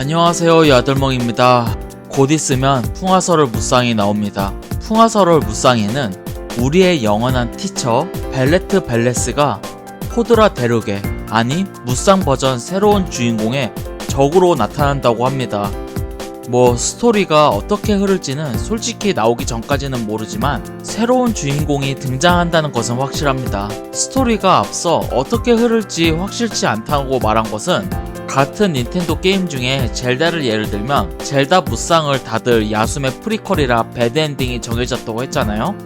안녕하세요 야들멍입니다. 곧 있으면 풍화설월 무쌍이 나옵니다. 풍화설월 무쌍에는 우리의 영원한 티처 벨레트 벨레스가 포드라 데르게 아니 무쌍 버전 새로운 주인공의 적으로 나타난다고 합니다. 뭐 스토리가 어떻게 흐를지는 솔직히 나오기 전까지는 모르지만 새로운 주인공이 등장한다는 것은 확실합니다. 스토리가 앞서 어떻게 흐를지 확실치 않다고 말한 것은 같은 닌텐도 게임 중에 젤다를 예를 들면 젤다 무쌍을 다들 야숨의 프리퀄이라 배드엔딩이 정해졌다고 했잖아요.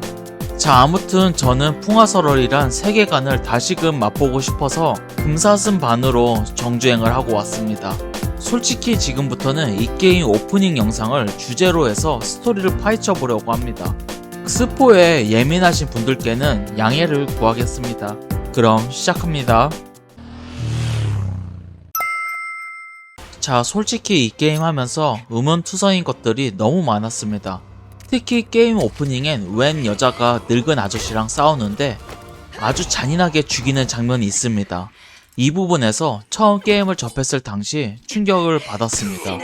자 아무튼 저는 풍화설월이란 세계관을 다시금 맛보고 싶어서 금사슴 반으로 정주행을 하고 왔습니다. 솔직히 지금부터는 이 게임 오프닝 영상을 주제로 해서 스토리를 파헤쳐 보려고 합니다. 스포에 예민하신 분들께는 양해를 구하겠습니다. 그럼 시작합니다. 자, 솔직히 이 게임 하면서 음원투성인 것들이 너무 많았습니다. 특히 게임 오프닝엔 웬 여자가 늙은 아저씨랑 싸우는데 아주 잔인하게 죽이는 장면이 있습니다. 이 부분에서 처음 게임을 접했을 당시 충격을 받았습니다.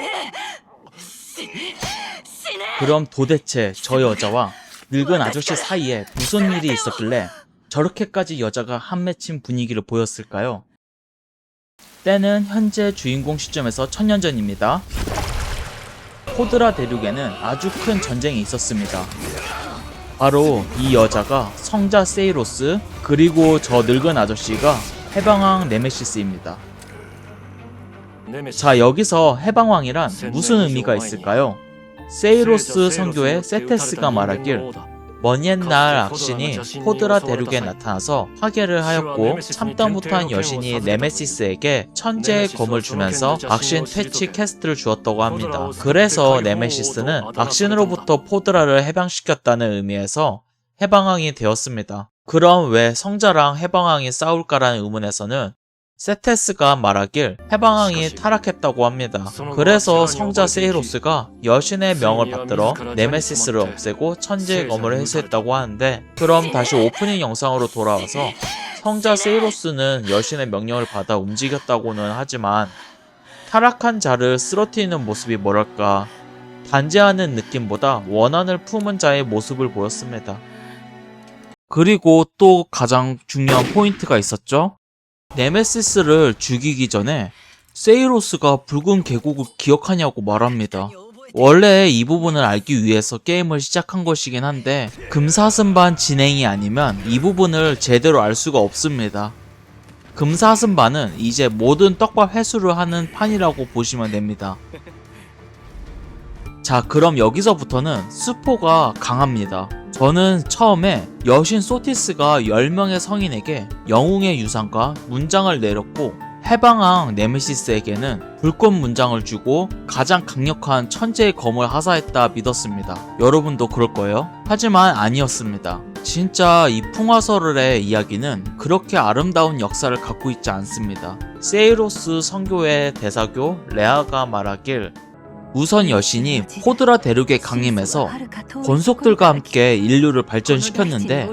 그럼 도대체 저 여자와 늙은 아저씨 사이에 무슨 일이 있었길래 저렇게까지 여자가 한 맺힌 분위기를 보였을까요? 때는 현재 주인공 시점에서 천년 전입니다. 포드라 대륙에는 아주 큰 전쟁이 있었습니다. 바로 이 여자가 성자 세이로스 그리고 저 늙은 아저씨가 해방왕 네메시스입니다. 자 여기서 해방왕이란 무슨 의미가 있을까요? 세이로스 성교의 세테스가 말하길 먼 옛날 악신이 포드라 대륙에 나타나서 파괴를 하였고 참다 못한 여신이 네메시스에게 천재의 검을 주면서 악신 퇴치 캐스트를 주었다고 합니다. 그래서 네메시스는 악신으로부터 포드라를 해방시켰다는 의미에서 해방왕이 되었습니다. 그럼 왜 성자랑 해방왕이 싸울까라는 의문에서는 세테스가 말하길 해방왕이 타락했다고 합니다. 그래서 성자 세이로스가 여신의 명을 받들어 네메시스를 없애고 천지의 검을 회수했다고 하는데 그럼 다시 오프닝 영상으로 돌아와서 성자 세이로스는 여신의 명령을 받아 움직였다고는 하지만 타락한 자를 쓰러뜨리는 모습이 뭐랄까 단죄하는 느낌보다 원한을 품은 자의 모습을 보였습니다. 그리고 또 가장 중요한 포인트가 있었죠. 네메시스를 죽이기 전에 세이로스가 붉은 계곡을 기억하냐고 말합니다. 원래 이 부분을 알기 위해서 게임을 시작한 것이긴 한데 금사슴반 진행이 아니면 이 부분을 제대로 알 수가 없습니다. 금사슴반은 이제 모든 떡밥 회수를 하는 판이라고 보시면 됩니다. 자 그럼 여기서부터는 스포가 강합니다. 저는 처음에 여신 소티스가 10명의 성인에게 영웅의 유산과 문장을 내렸고 해방왕 네메시스에게는 불꽃 문장을 주고 가장 강력한 천재의 검을 하사했다 믿었습니다. 여러분도 그럴 거예요? 하지만 아니었습니다. 진짜 이 풍화설의 이야기는 그렇게 아름다운 역사를 갖고 있지 않습니다. 세이로스 성교의 대사교 레아가 말하길 우선 여신이 포드라 대륙에 강림해서 권속들과 함께 인류를 발전시켰는데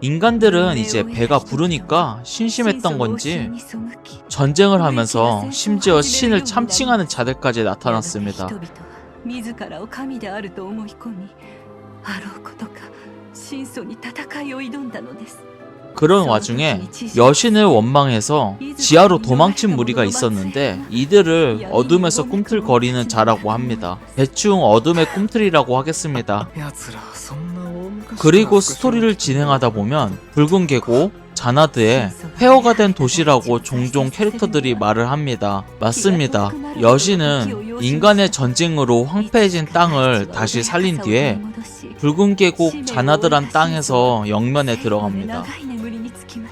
인간들은 이제 배가 부르니까 심심했던 건지 전쟁을 하면서 심지어 신을 참칭하는 자들까지 나타났습니다. 그런 와중에 여신을 원망해서 지하로 도망친 무리가 있었는데 이들을 어둠에서 꿈틀거리는 자라고 합니다. 대충 어둠의 꿈틀이라고 하겠습니다. 그리고 스토리를 진행하다 보면 붉은 계고 자나드의 폐허가 된 도시라고 종종 캐릭터들이 말을 합니다. 맞습니다. 여신은 인간의 전쟁으로 황폐해진 땅을 다시 살린 뒤에 붉은 계곡 자나드란 땅에서 영면에 들어갑니다.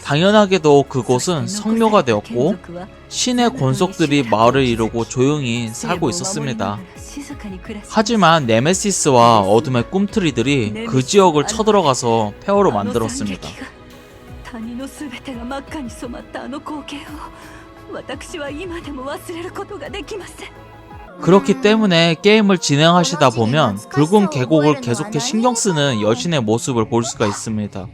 당연하게도 그곳은 성묘가 되었고 신의 권속들이 마을을 이루고 조용히 살고 있었습니다. 하지만 네메시스와 어둠의 꿈틀이들이 그 지역을 쳐들어가서 폐허로 만들었습니다. 그렇기 때문에 게임을 진행하시다 보면 붉은 계곡을 계속해 신경 쓰는 여신의 모습을 볼 수가 있습니다.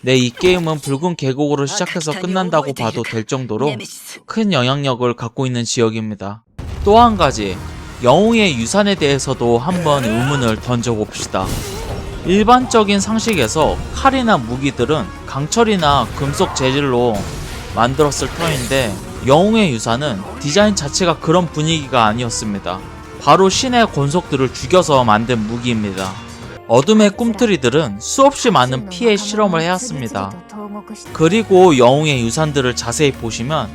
네, 이 게임은 붉은 계곡으로 시작해서 끝난다고 봐도 될 정도로 큰 영향력을 갖고 있는 지역입니다. 또 한 가지, 영웅의 유산에 대해서도 한번 의문을 던져봅시다. 일반적인 상식에서 칼이나 무기들은 강철이나 금속 재질로 만들었을 터인데 영웅의 유산은 디자인 자체가 그런 분위기가 아니었습니다. 바로 신의 권속들을 죽여서 만든 무기입니다. 어둠의 꿈틀이들은 수없이 많은 피해 실험을 해왔습니다. 그리고 영웅의 유산들을 자세히 보시면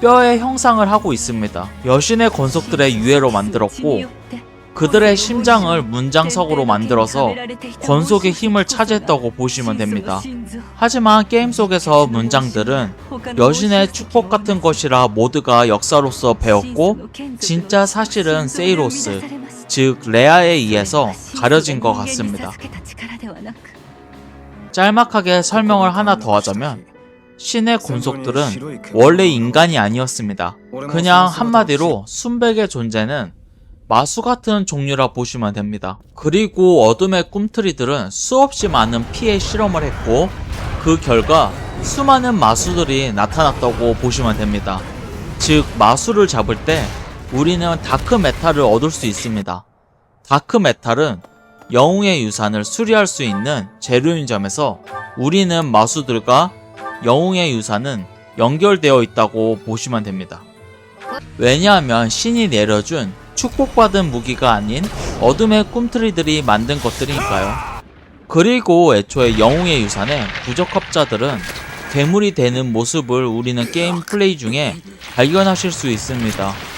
뼈의 형상을 하고 있습니다. 여신의 권속들의 유해로 만들었고 그들의 심장을 문장석으로 만들어서 권속의 힘을 차지했다고 보시면 됩니다. 하지만 게임 속에서 문장들은 여신의 축복 같은 것이라 모두가 역사로서 배웠고 진짜 사실은 세이로스, 즉 레아에 의해서 가려진 것 같습니다. 짤막하게 설명을 하나 더 하자면 신의 권속들은 원래 인간이 아니었습니다. 그냥 한마디로 순백의 존재는 마수 같은 종류라 보시면 됩니다. 그리고 어둠의 꿈틀이들은 수없이 많은 피해 실험을 했고 그 결과 수많은 마수들이 나타났다고 보시면 됩니다. 즉 마수를 잡을 때 우리는 다크 메탈을 얻을 수 있습니다. 다크 메탈은 영웅의 유산을 수리할 수 있는 재료인 점에서 우리는 마수들과 영웅의 유산은 연결되어 있다고 보시면 됩니다. 왜냐하면 신이 내려준 축복받은 무기가 아닌 어둠의 꿈틀이들이 만든 것들이니까요. 그리고 애초에 영웅의 유산의 부적합자들은 괴물이 되는 모습을 우리는 게임 플레이 중에 발견하실 수 있습니다.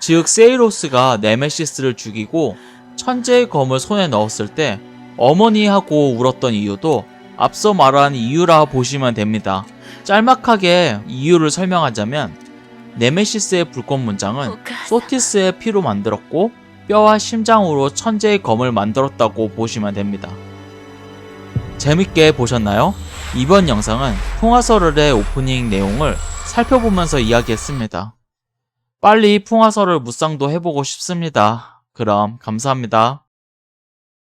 즉 세이로스가 네메시스를 죽이고 천재의 검을 손에 넣었을 때 어머니하고 울었던 이유도 앞서 말한 이유라 보시면 됩니다. 짤막하게 이유를 설명하자면 네메시스의 불꽃 문장은 소티스의 피로 만들었고 뼈와 심장으로 천재의 검을 만들었다고 보시면 됩니다. 재밌게 보셨나요? 이번 영상은 풍화설의 오프닝 내용을 살펴보면서 이야기했습니다. 빨리 풍화설을 묵상도 해보고 싶습니다. 그럼 감사합니다.